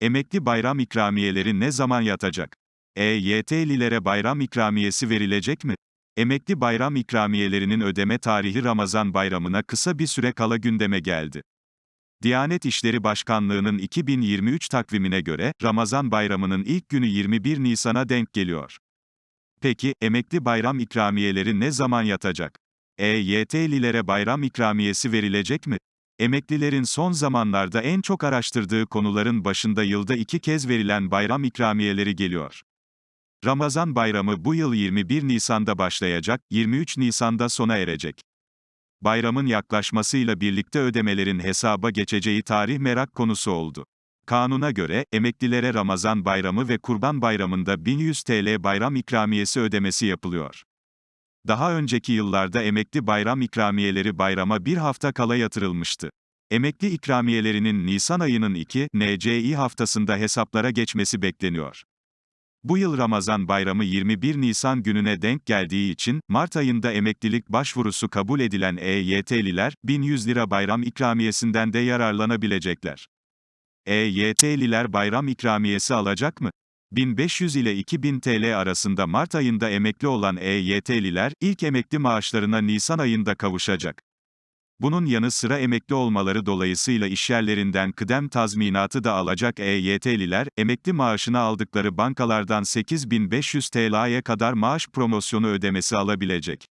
Emekli bayram ikramiyeleri ne zaman yatacak? EYT'lilere bayram ikramiyesi verilecek mi? Emekli bayram ikramiyelerinin ödeme tarihi Ramazan bayramına kısa bir süre kala gündeme geldi. Diyanet İşleri Başkanlığı'nın 2023 takvimine göre, Ramazan bayramının ilk günü 21 Nisan'a denk geliyor. Peki, emekli bayram ikramiyeleri ne zaman yatacak? EYT'lilere bayram ikramiyesi verilecek mi? Emeklilerin son zamanlarda en çok araştırdığı konuların başında yılda iki kez verilen bayram ikramiyeleri geliyor. Ramazan bayramı bu yıl 21 Nisan'da başlayacak, 23 Nisan'da sona erecek. Bayramın yaklaşmasıyla birlikte ödemelerin hesaba geçeceği tarih merak konusu oldu. Kanuna göre, emeklilere Ramazan bayramı ve Kurban bayramında 1100 TL bayram ikramiyesi ödemesi yapılıyor. Daha önceki yıllarda emekli bayram ikramiyeleri bayrama bir hafta kala yatırılmıştı. Emekli ikramiyelerinin Nisan ayının 2 NCİ haftasında hesaplara geçmesi bekleniyor. Bu yıl Ramazan bayramı 21 Nisan gününe denk geldiği için, Mart ayında emeklilik başvurusu kabul edilen EYT'liler, 1100 lira bayram ikramiyesinden de yararlanabilecekler. EYT'liler bayram ikramiyesi alacak mı? 1500 ile 2000 TL arasında Mart ayında emekli olan EYT'liler, ilk emekli maaşlarına Nisan ayında kavuşacak. Bunun yanı sıra emekli olmaları dolayısıyla işyerlerinden kıdem tazminatı da alacak EYT'liler, emekli maaşını aldıkları bankalardan 8500 TL'ye kadar maaş promosyonu ödemesi alabilecek.